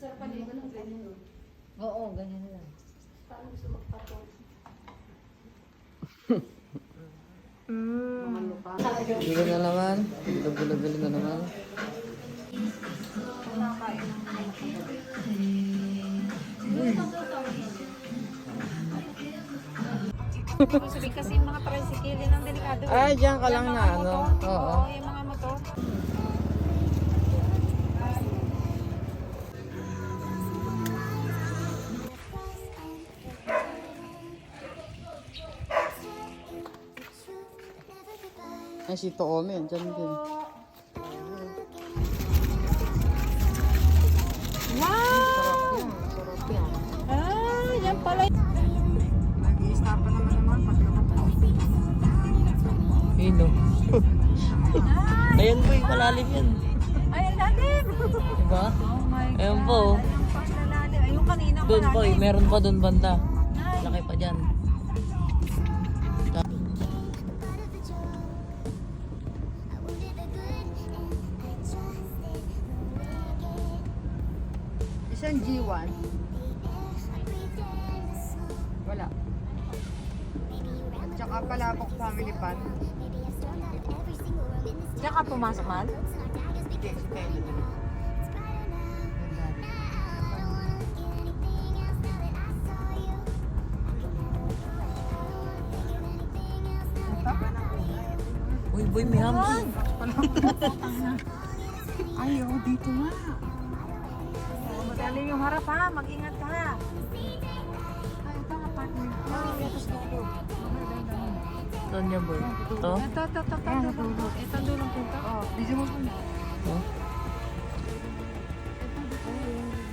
Sa paligo ng ganyan. Oo, ganyan lang. Parang gusto magpatong. Mm. Mga lupa. Gulo na naman. Gulo-gulo-gulo na naman. Sabihin kasi yung mga tricycle, yun ang delikado. Ay, diyan ka lang na, ano? Oo. Oo, Ay, si Toomi. Diyan din. Wow! Sarap yan. Ah, yan pala. Nag-i-stop pa naman naman. Hino. Ayan po, malalim yan. Ay, ang lalim! Diba? Oh my God. Ayan po. Ayun pa, ang lalim. Ay, yung kanina, Doon po, malalim. meron pa doon banda. Laki pa dyan. Isang G1. Wala. Tsaka palabok family pan. Diyan ka pumasok, man? Hindi, din. Uy, boy, may hamsi. Ay, oh, dito nga. Madali yung harap ha, mag-ingat ka ha. Ay, ito ang apartment. Saan niya, boy? Ito? Ito, ito, ito, ito, ito. Ito, punta. Oh, video mo po na. Ito?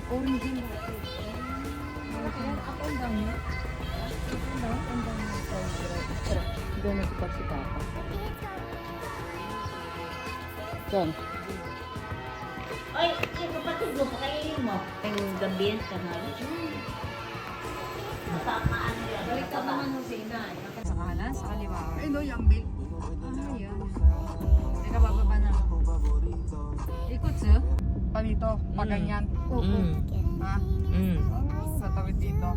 Origin ba? Up and down niya. Up and down, and down. Doon nagsipat si Papa. Saan? Ay, yung kapatid mo, pakainin mo. Yung gabi yan siya nga. Matamaan yan. Balik ka naman ng sinay. Sa kanan, sa kaliwa. Ay, no, yung bill. Ah, yan. Teka, bababa na. Ikot siya. Palito, paganyan. Mm. Ha? Mm. Sa tawid dito.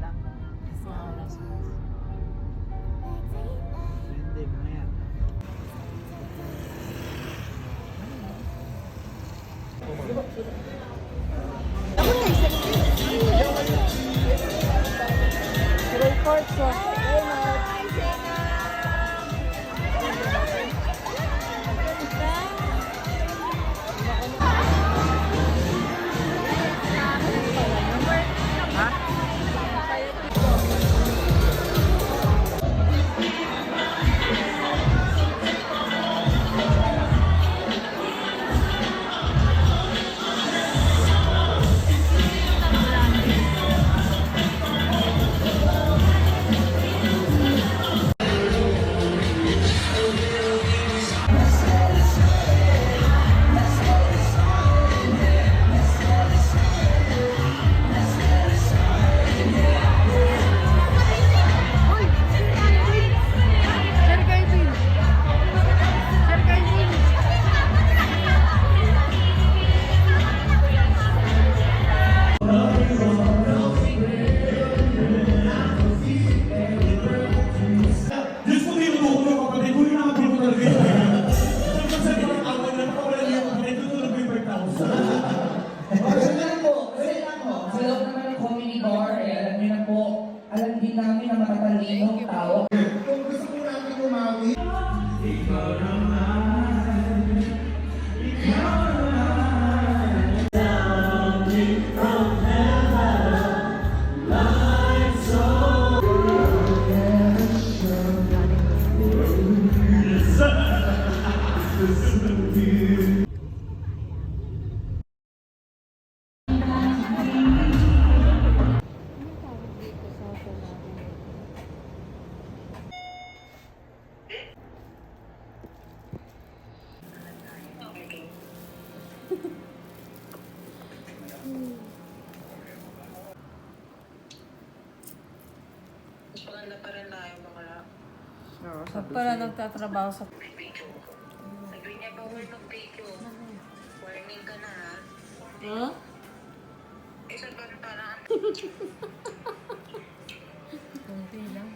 lang. Mga ah. oras. Hindi, mga din namin na matatalinong tao. Kung gusto ko natin umawi, ikaw naman. Maganda pa rin tayo bakla. Oo, Pag pala nagtatrabaho sa... Sabi niya bawal mag-video. Warning ka na ha. Huh? Eh sa bantana, Kunti lang.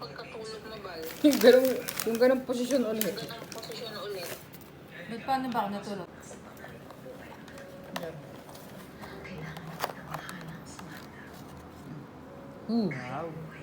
pagkatulog mo ba? yung ganong, yung ganong posisyon ulit. Ganang posisyon ulit. Ba't paano ba ako natulog? Wow.